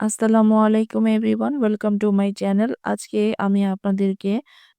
আসসালামু আলাইকুম everyone, welcome to my channel. আজকে আমি আপনাদেরকে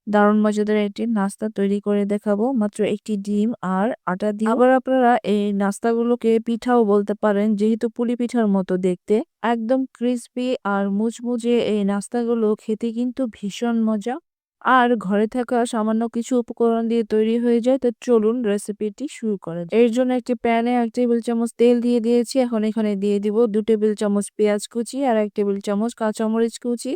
দারুণ মজাদার একটি নাস্তা তৈরি করে দেখাবো, মাত্র একটি ডিম আর আটা দিয়ে। আবার আপনারা এই নাস্তাগুলোকে পিঠাও বলতে পারেন, যেহেতু পুলি পিঠার মতো দেখতে। একদম ক্রিসপি আর মুচমুচে এই নাস্তাগুলো খেতে কিন্তু ভীষণ মজা। আর ঘরে থাকা সামান্য কিছু উপকরণ দিয়ে তৈরি হয়ে যায়, তো চলুন রেসিপিটি শুরু করা এর জন্য একটি প্যানে এক টেবিল চামচ তেল দিয়ে দিয়েছি, এখন এখানে দিয়ে দিব দু টেবিল চামচ পেঁয়াজ কুচি আর এক টেবিল চামচ কাঁচামরিচ কুচি।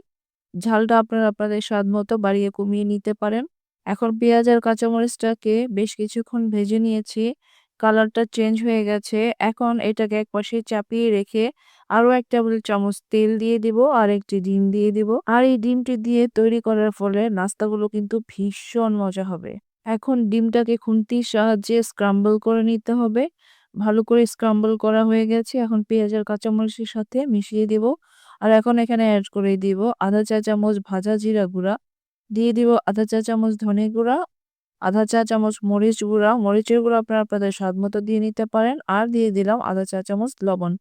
ঝালটা আপনারা আপনাদের স্বাদ মতো বাড়িয়ে কমিয়ে নিতে পারেন। এখন পেঁয়াজ আর কাঁচামরিচটাকে বেশ কিছুক্ষণ ভেজে নিয়েছি। কালারটা চেঞ্জ হয়ে গেছে। এখন এটাকে এক পাশে চাপিয়ে রেখে আরও এক টেবিল চামচ তেল দিয়ে দিব আর একটি ডিম দিয়ে দিব। আর এই ডিমটি দিয়ে তৈরি করার ফলে নাস্তাগুলো কিন্তু ভীষণ মজা হবে। এখন ডিমটাকে খুন্তির সাহায্যে স্ক্রাম্বল করে নিতে হবে। ভালো করে স্ক্রাম্বল করা হয়ে গেছে। এখন পেঁয়াজ আর কাঁচামরিচের সাথে মিশিয়ে দিব। আর এখন এখানে অ্যাড করে দিব আধা চা চামচ ভাজা জিরা গুঁড়া। দিয়ে দিব আধা চা চামচ ধনে গুঁড়া আধা চা চামচ মরিচ গুঁড়া, মরিচের গুঁড়া আপনারা আপনাদের স্বাদ মতো দিয়ে নিতে পারেন। আর দিয়ে দিলাম আধা চা চামচ লবণ।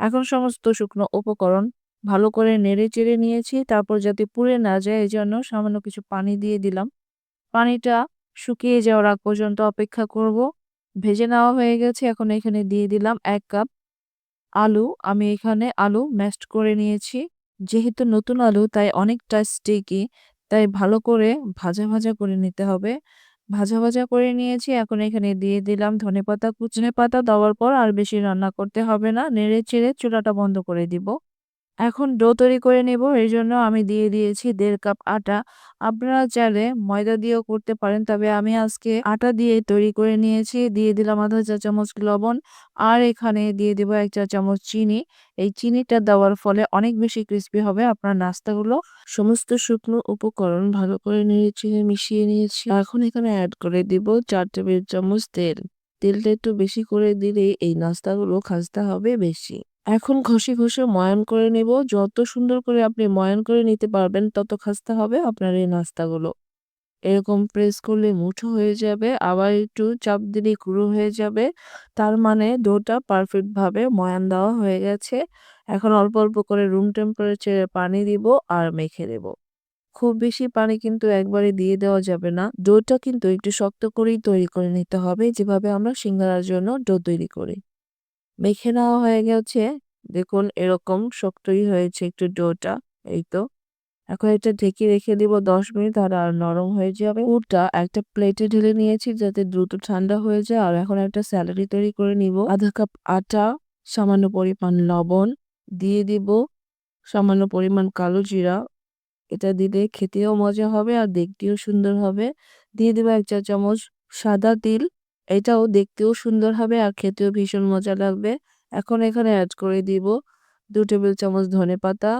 এখন সমস্ত শুকনো উপকরণ ভালো করে নেড়ে চেড়ে নিয়েছি। তারপর যাতে পুড়ে না যায় এই জন্য সামান্য কিছু পানি দিয়ে দিলাম। পানিটা শুকিয়ে যাওয়ার আগ পর্যন্ত অপেক্ষা করব। ভেজে নেওয়া হয়ে গেছে। এখন এখানে দিয়ে দিলাম এক কাপ আলু। আমি এখানে আলু ম্যাশড করে নিয়েছি। যেহেতু নতুন আলু, তাই অনেকটা স্টিকি তাই ভালো করে ভাজা ভাজা করে নিতে হবে। ভাজা ভাজা করে নিয়েছি। এখন এখানে দিয়ে দিলাম ধনে পাতা কুচনে পাতা দেওয়ার পর আর বেশি রান্না করতে হবে না। নেড়ে চেড়ে চুলাটা বন্ধ করে দিব। এখন ডো তৈরি করে নেব। এই জন্য আমি দিয়ে দিয়েছি দেড় কাপ আটা। আপনারা চাইলে ময়দা দিয়েও করতে পারেন, তবে আমি আজকে আটা দিয়ে তৈরি করে নিয়েছি। দিয়ে দিলাম আধা চা চামচ লবণ, আর এখানে দিয়ে দেবো এক চা চামচ চিনি। এই চিনিটা দেওয়ার ফলে অনেক বেশি ক্রিস্পি হবে আপনার নাস্তাগুলো। সমস্ত শুকনো উপকরণ ভালো করে নেড়ে চিনি মিশিয়ে নিয়েছি। এখন এখানে অ্যাড করে দিব চার টেবিল চামচ তেল। তেলটা একটু বেশি করে দিলে এই নাস্তাগুলো খাসতে হবে বেশি। এখন ঘষে ঘষে ময়ান করে নেব। যত সুন্দর করে আপনি ময়ান করে নিতে পারবেন, তত খাস্তা হবে আপনার এই নাস্তাগুলো। এরকম প্রেস করলে মুঠো হয়ে যাবে, আবার একটু চাপ দিলে গুঁড়ো হয়ে যাবে। তার মানে ডোটা পারফেক্ট ভাবে ময়ান দেওয়া হয়ে গেছে। এখন অল্প অল্প করে রুম টেম্পারেচারে পানি দিব আর মেখে দেব খুব বেশি পানি কিন্তু একবারে দিয়ে দেওয়া যাবে না। ডোটা কিন্তু একটু শক্ত করেই তৈরি করে নিতে হবে, যেভাবে আমরা সিঙ্গারার জন্য ডো তৈরি করি। মেখে নেওয়া হয়ে গেছে। দেখুন, এরকম শক্তই হয়েছে একটু ডোটা, এই তো। এখন এটা ঢেকে রেখে দিব দশ মিনিট আর আর নরম হয়ে যাবে। পুরটা একটা প্লেটে ঢেলে নিয়েছি যাতে দ্রুত ঠান্ডা হয়ে যায়। আর এখন একটা স্যালারি তৈরি করে নিব। আধা কাপ আটা, সামান্য পরিমাণ লবণ দিয়ে দিব। সামান্য পরিমাণ কালো জিরা, এটা দিলে খেতেও মজা হবে আর দেখতেও সুন্দর হবে। দিয়ে দেবো এক চা চামচ সাদা তিল। এটাও দেখতেও সুন্দর হবে আর খেতেও ভীষণ মজা লাগবে। এখন এখানে অ্যাড করে দিব দু টেবিল চামচ ধনে পাতা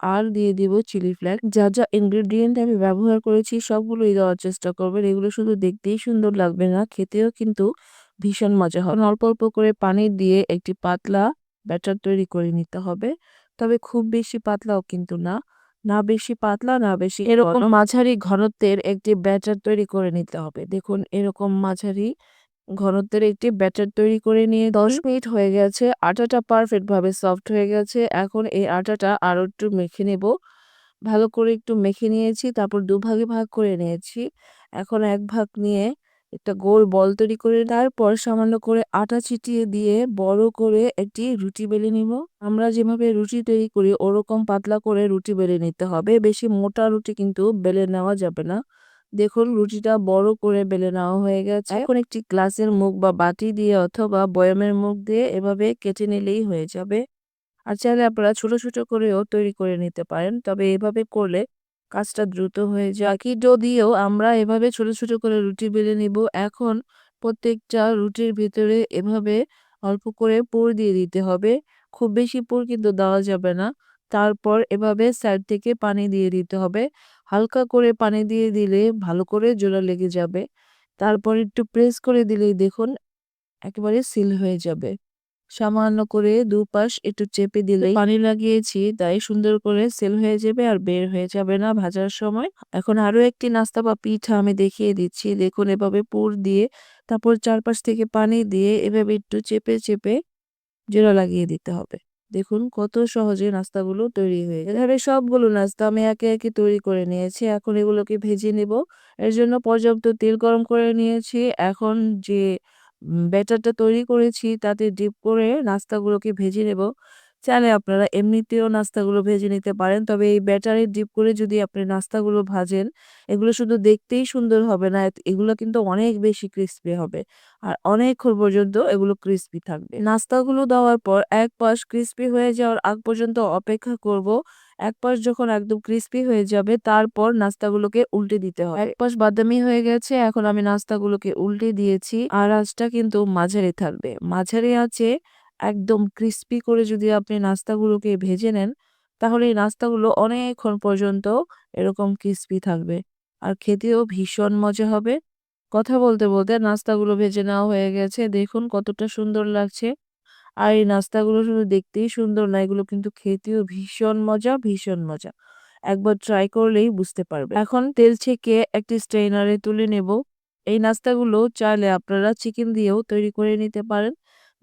আর দিয়ে দিব চিলি ফ্লেক্স যা যা ইনগ্রেডিয়েন্ট আমি ব্যবহার করেছি সবগুলোই দেওয়ার চেষ্টা করবেন। এগুলো শুধু দেখতেই সুন্দর লাগবে না খেতেও কিন্তু ভীষণ মজা হবে। অল্প অল্প করে পানি দিয়ে একটি পাতলা ব্যাটার তৈরি করে নিতে হবে। তবে খুব বেশি পাতলাও কিন্তু না না বেশি পাতলা না বেশি এরকম মাঝারি ঘনত্বের একটি ব্যাটার তৈরি করে নিতে হবে। দেখুন এরকম মাঝারি ঘনত্বের একটি ব্যাটার তৈরি করে নিয়ে দশ মিনিট হয়ে গেছে। আটাটা পারফেক্ট ভাবে সফট হয়ে গেছে। এখন এই আটাটা আরও একটু মেখে নেব। ভালো করে একটু মেখে নিয়েছি তারপর দুভাগে ভাগ করে নিয়েছি। এখন এক ভাগ নিয়ে একটা গোল বল তৈরি করে তারপর সামান্য করে আটা ছিটিয়ে দিয়ে বড় করে একটি রুটি বেলে নিব। আমরা যেভাবে রুটি তৈরি করি ওরকম পাতলা করে রুটি বেলে নিতে হবে। বেশি মোটা রুটি কিন্তু বেলে নেওয়া যাবে না। দেখুন, রুটিটা বড় করে বেলে নেওয়া হয়ে গেছে। এখন একটি গ্লাসের মুখ বা বাটি দিয়ে অথবা বয়ামের মুখ দিয়ে এভাবে কেটে নিলেই হয়ে যাবে। আর চাইলে আপনারা ছোট ছোট করেও তৈরি করে নিতে পারেন। তবে এভাবে করলে কাজটা দ্রুত হয়ে যায়। কি দিয়েও আমরা এভাবে ছোট ছোট করে রুটি বেলে নিব। এখন প্রত্যেকটা রুটির ভিতরে এভাবে অল্প করে পুর দিয়ে দিতে হবে। খুব বেশি পুর কিন্তু দেওয়া যাবে না। তারপর এভাবে সাইড থেকে পানি দিয়ে দিতে হবে। হালকা করে পানি দিয়ে দিলে ভালো করে জোড়া লেগে যাবে। তারপর একটু প্রেস করে দিলেই দেখুন একেবারে সিল হয়ে যাবে। সামান্য করে দুপাশ একটু চেপে দিলে পানি লাগিয়েছি, তাই সুন্দর করে সেল হয়ে যাবে আর বের হয়ে যাবে না ভাজার সময়। এখন আরও একটি নাস্তা বা পিঠা আমি দেখিয়ে দিচ্ছি। দেখুন এভাবে পুর দিয়ে তারপর চারপাশ থেকে পানি দিয়ে এভাবে একটু চেপে চেপে জোড়া লাগিয়ে দিতে হবে। দেখুন কত সহজে নাস্তাগুলো তৈরি হয়ে গেছে। এভাবে সবগুলো নাস্তা আমি একে একে তৈরি করে নিয়েছি। এখন এগুলোকে ভেজে নেব। এর জন্য পর্যাপ্ত তেল গরম করে নিয়েছি। এখন যে ব্যাটারটা তৈরি করেছি তাতে ডিপ করে নাস্তাগুলোকে ভেজে নেব। চাইলে আপনারা এমনিতেও নাস্তাগুলো ভেজে নিতে পারেন। তবে এই ব্যাটারে ডিপ করে যদি আপনি নাস্তাগুলো ভাজেন, এগুলো শুধু দেখতেই সুন্দর হবে না এগুলো কিন্তু অনেক বেশি ক্রিস্পি হবে। আর অনেকক্ষণ পর্যন্ত এগুলো ক্রিস্পি থাকবে। নাস্তাগুলো দেওয়ার পর এক পাশ ক্রিস্পি হয়ে যাওয়ার আগ পর্যন্ত অপেক্ষা করব। এক পাশ যখন একদম ক্রিস্পি হয়ে যাবে, তারপর নাস্তাগুলোকে উল্টে দিতে হয় এক পাশ বাদামি হয়ে গেছে, এখন আমি নাস্তাগুলোকে উল্টে দিয়েছি। আর আঁচটা কিন্তু মাঝারি থাকবে। মাঝারি আছে একদম ক্রিস্পি করে যদি আপনি নাস্তাগুলোকে ভেজে নেন, তাহলে এই নাস্তাগুলো অনেকক্ষণ পর্যন্ত এরকম ক্রিস্পি থাকবে। আর খেতেও ভীষণ মজা হবে। কথা বলতে বলতে নাস্তাগুলো ভেজে নেওয়া হয়ে গেছে। দেখুন কতটা সুন্দর লাগছে। আর এই নাস্তাগুলো শুধু দেখতেই সুন্দর না, এগুলো কিন্তু খেতেও ভীষণ মজা ভীষণ মজা। একবার ট্রাই করলেই বুঝতে পারবে এখন তেল ছেঁকে একটি স্ট্রেনারে তুলে নেব। এই নাস্তাগুলো চাইলে আপনারা চিকেন দিয়েও তৈরি করে নিতে পারেন।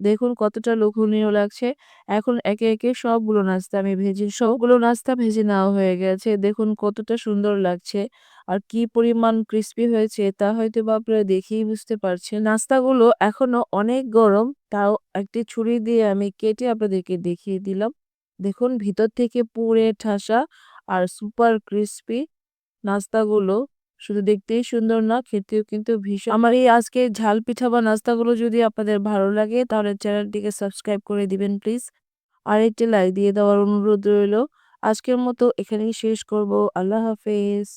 দেখুন কতটা লোভনীয় লাগছে। এখন একে একে সবগুলো নাস্তা আমি ভেজে, সবগুলো নাস্তা ভেজে নেওয়া হয়ে গেছে। দেখুন কতটা সুন্দর লাগছে আর কি পরিমাণ ক্রিস্পি হয়েছে তা হয়তো বা আপনারা দেখেই বুঝতে পারছেন। নাস্তাগুলো এখনও অনেক গরম, তাও একটি ছুরি দিয়ে আমি কেটে আপনাদেরকে দেখিয়ে দিলাম। দেখুন ভিতর থেকে পুড়ে ঠাসা আর সুপার ক্রিস্পি নাস্তাগুলো। শুধু দেখতেই সুন্দর না, খেতেও কিন্তু ভীষণ। আমার এই আজকে ঝাল পিঠা বা নাস্তাগুলো যদি আপনাদের ভালো লাগে, তাহলে চ্যানেলটিকে সাবস্ক্রাইব করে দিবেন, প্লিজ। আর একটি লাইক দিয়ে দেওয়ার অনুরোধ রইল। আজকের মতো এখানেই শেষ করব। আল্লাহ হাফেজ।